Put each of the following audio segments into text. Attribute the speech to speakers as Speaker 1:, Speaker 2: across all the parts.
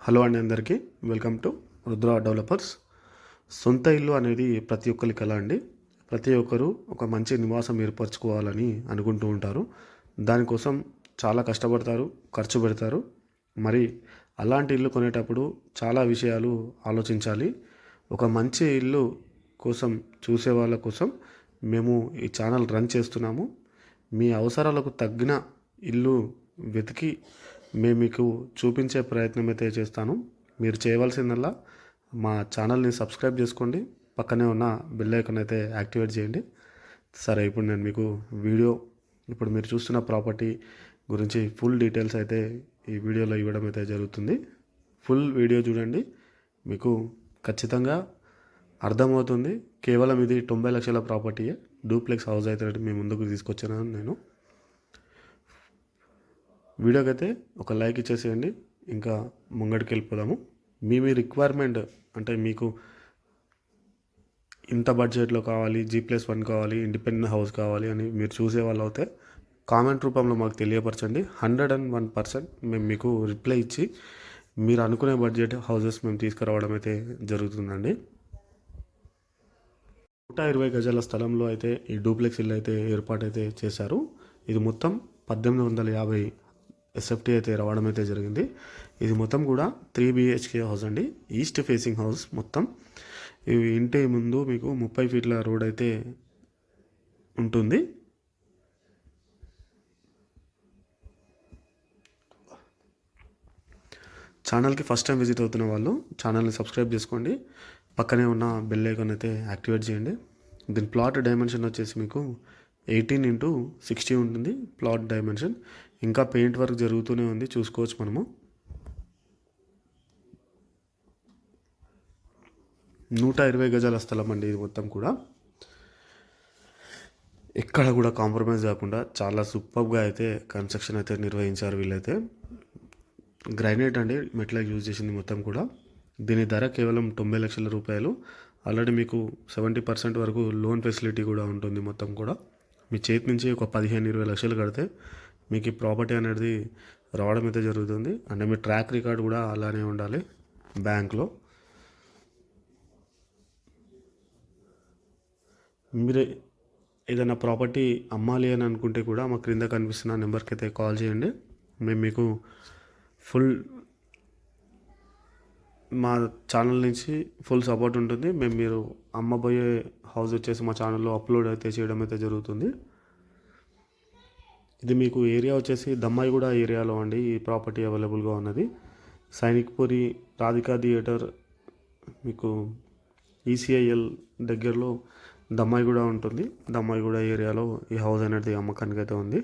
Speaker 1: Hello అండి అందరికీ. Welcome to Rudra developers. సొంత ఇల్లు అనేది ప్రతి ఒక్కరి కళ అండి. ప్రతి ఒక్కరూ ఒక మంచి నివాసం ఏర్పరచుకోవాలని అనుకుంటూ ఉంటారు. దానికోసం చాలా కష్టపడతారు ఖర్చు పెడతారు. మరి అలాంటి ఇల్లు కొనేటప్పుడు చాలా విషయాలు ఆలోచించాలి. ఒక మంచి ఇల్లు కోసం చూసే వాళ్ళ కోసం మేము ఈ ఛానల్ రన్ చేస్తున్నాము. మీ అవసరాలకు తగ్గిన ఇల్లు వెతికి మేము మీకు చూపించే ప్రయత్నం అయితే చేస్తాను. మీరు చేయవలసిందల్లా మా ఛానల్ని సబ్స్క్రైబ్ చేసుకోండి. పక్కనే ఉన్న బెల్ ఐకాన్ అయితే యాక్టివేట్ చేయండి. సరే ఇప్పుడు నేను మీకు వీడియో ఇప్పుడు మీరు చూస్తున్న ప్రాపర్టీ గురించి ఫుల్ డీటెయిల్స్ అయితే ఈ వీడియోలో ఇవ్వడం అయితే జరుగుతుంది. ఫుల్ వీడియో చూడండి. మీకు ఖచ్చితంగా అర్థమవుతుంది. కేవలం ఇది తొంభై లక్షల ప్రాపర్టీయే. డూప్లెక్స్ హౌస్ అయితే మీ ముందుకు తీసుకొచ్చాను నేను. వీడియోకైతే అయితే ఒక లైక్ ఇచ్చేసేయండి. ఇంకా ముంగడికి వెళ్ళిపోదాము మీ మీ రిక్వైర్మెంట్ అంటే మీకు ఇంత బడ్జెట్లో కావాలి జీ ప్లస్ వన్ కావాలి ఇండిపెండెంట్ హౌస్ కావాలి అని మీరు చూసే వాళ్ళు అయితే కామెంట్ రూపంలో మాకు తెలియపరచండి. హండ్రెడ్ అండ్ వన్ పర్సెంట్ మేము మీకు రిప్లై ఇచ్చి మీరు అనుకునే బడ్జెట్ హౌసెస్ మేము తీసుకురావడం అయితే జరుగుతుందండి. నూట ఇరవై గజాల స్థలంలో అయితే ఈ డూప్లెక్స్ ఇల్లు అయితే ఏర్పాటు అయితే చేశారు. ఇది మొత్తం పద్దెనిమిది వందల యాభై ఎస్ఎఫ్టీ అయితే రావడం అయితే జరిగింది. ఇది మొత్తం కూడా త్రీ బిహెచ్కే హౌస్ అండి. ఈస్ట్ ఫేసింగ్ హౌస్ మొత్తం. ఇవి ఇంటి ముందు మీకు ముప్పై ఫీట్ల రోడ్ అయితే ఉంటుంది. ఛానల్కి ఫస్ట్ టైం విజిట్ అవుతున్న వాళ్ళు ఛానల్ని సబ్స్క్రైబ్ చేసుకోండి. పక్కనే ఉన్న బెల్ ఐకాన్ అయితే యాక్టివేట్ చేయండి. దీని ప్లాట్ డైమెన్షన్ వచ్చేసి మీకు ఎయిటీన్ ఇంటూ సిక్స్టీ ఉంటుంది. ప్లాట్ డైమెన్షన్ ఇంకా పెయింట్ వర్క్ జరుగుతూనే ఉంది. చూసుకోవచ్చు మనము. నూట ఇరవై గజాల స్థలం అండి ఇది మొత్తం కూడా. ఎక్కడ కూడా కాంప్రమైజ్ కాకుండా చాలా సూపర్గా అయితే కన్స్ట్రక్షన్ అయితే నిర్వహించారు వీళ్ళైతే. గ్రైనేట్ అండి మెట్ల యూజ్ చేసింది మొత్తం కూడా. దీని ధర కేవలం తొంభై లక్షల రూపాయలు. ఆల్రెడీ మీకు సెవెంటీ పర్సెంట్ వరకు లోన్ ఫెసిలిటీ కూడా ఉంటుంది మొత్తం కూడా. మీ చేతి నుంచి ఒక పదిహేను ఇరవై లక్షలు కడితే మీకు ఈ ప్రాపర్టీ అనేది రావడం అయితే జరుగుతుంది. అంటే మీ ట్రాక్ రికార్డ్ కూడా అలానే ఉండాలి బ్యాంక్లో. మీరు ఏదైనా ప్రాపర్టీ అమ్మాలి అని అనుకుంటే కూడా మా క్రింద కనిపిస్తున్న నెంబర్కి అయితే కాల్ చేయండి. మేము మీకు ఫుల్ మా ఛానల్ నుంచి ఫుల్ సపోర్ట్ ఉంటుంది. మేము మీరు అమ్మబోయే హౌస్ వచ్చేసి మా ఛానల్లో అప్లోడ్ అయితే చేయడం అయితే జరుగుతుంది. ఇది మీకు ఏరియా వచ్చేసి దమ్మాయిగూడ ఏరియాలో అండి ఈ ప్రాపర్టీ అవైలబుల్గా ఉన్నది. సైనిక్పురి రాధికా థియేటర్ మీకు ఈసీఐఎల్ దగ్గరలో దమ్మాయిగూడ ఉంటుంది. దమ్మాయిగూడ ఏరియాలో ఈ హౌస్ అనేది అమ్మకానికి అయితే ఉంది.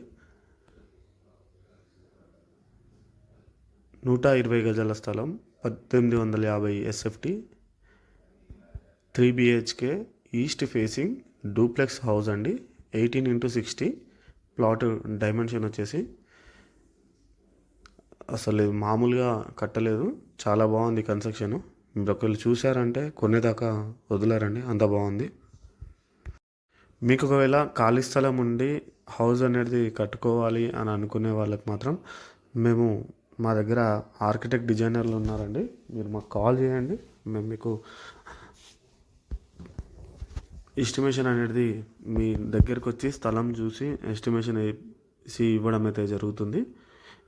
Speaker 1: నూట ఇరవై గజాల స్థలం పద్దెనిమిది వందల యాభై SFT three BHK east facing duplex house అండి eighteen into sixty. Plot dimension వచ్చేసి అసలు మామూలుగా కట్టలేదు. చాలా బాగుంది కన్స్ట్రక్షన్. మీరు ఒకవేళ చూసారంటే కొనేదాకా వదిలారండి. అంత బాగుంది. మీకు ఒకవేళ ఖాళీ స్థలం ఉండి హౌస్ అనేది కట్టుకోవాలి అని అనుకునే వాళ్ళకి మాత్రం మేము మా దగ్గర ఆర్కిటెక్ట్ డిజైనర్లు ఉన్నారండి. మీరు మాకు కాల్ చేయండి. మేము మీకు ఎస్టిమేషన్ అనేది మీ దగ్గరకు వచ్చి స్థలం చూసి ఎస్టిమేషన్ వేసి ఇవ్వడం అయితే జరుగుతుంది.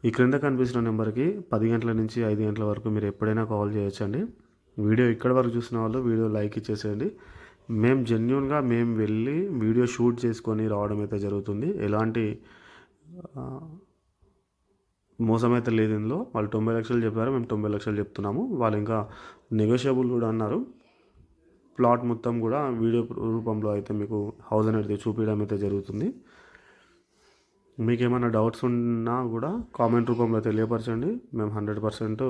Speaker 1: ఈ క్రింద కనిపిస్తున్న నెంబర్కి పది గంటల నుంచి ఐదు గంటల వరకు మీరు ఎప్పుడైనా కాల్ చేయొచ్చండి. వీడియో ఇక్కడ వరకు చూసిన వాళ్ళు వీడియో లైక్ ఇచ్చేసేయండి. మేము జెన్యున్గా మేము వెళ్ళి వీడియో షూట్ చేసుకొని రావడం అయితే జరుగుతుంది. ఎలాంటి మోసం అయితే లేదు ఇందులో. వాళ్ళు తొంభై లక్షలు చెప్పారు మేము తొంభై లక్షలు చెప్తున్నాము. వాళ్ళు ఇంకా నెగోషియబుల్ కూడా అన్నారు. ప్లాట్ మొత్తం కూడా వీడియో రూపంలో అయితే మీకు హౌస్ అనేది చూపించడం అయితే జరుగుతుంది. మీకు ఏమైనా డౌట్స్ ఉన్నా కూడా కామెంట్ రూపంలో తెలియపరచండి. మేము హండ్రెడ్ పర్సెంట్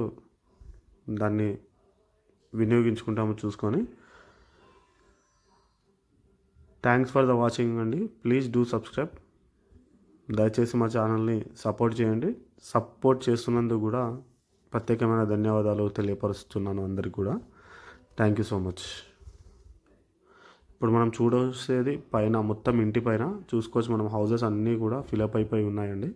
Speaker 1: దాన్ని వినియోగించుకుంటాము చూసుకొని. థ్యాంక్స్ ఫర్ ద వాచింగ్ అండి. ప్లీజ్ డూ సబ్స్క్రైబ్ దయచేసి మా ఛానల్ని సపోర్ట్ చేయండి. సపోర్ట్ చేస్తున్నందుకు కూడా ప్రత్యేకమైన ధన్యవాదాలు తెలియపరుస్తున్నాను అందరికి కూడా. థ్యాంక్ యూ సో మచ్ ఇప్పుడు మనం చూడొచ్చేది పైన మొత్తం ఇంటి పైన చూసుకోవచ్చు మనం. హౌసెస్ అన్నీ కూడా ఫిలప్ అయిపోయి ఉన్నాయండి.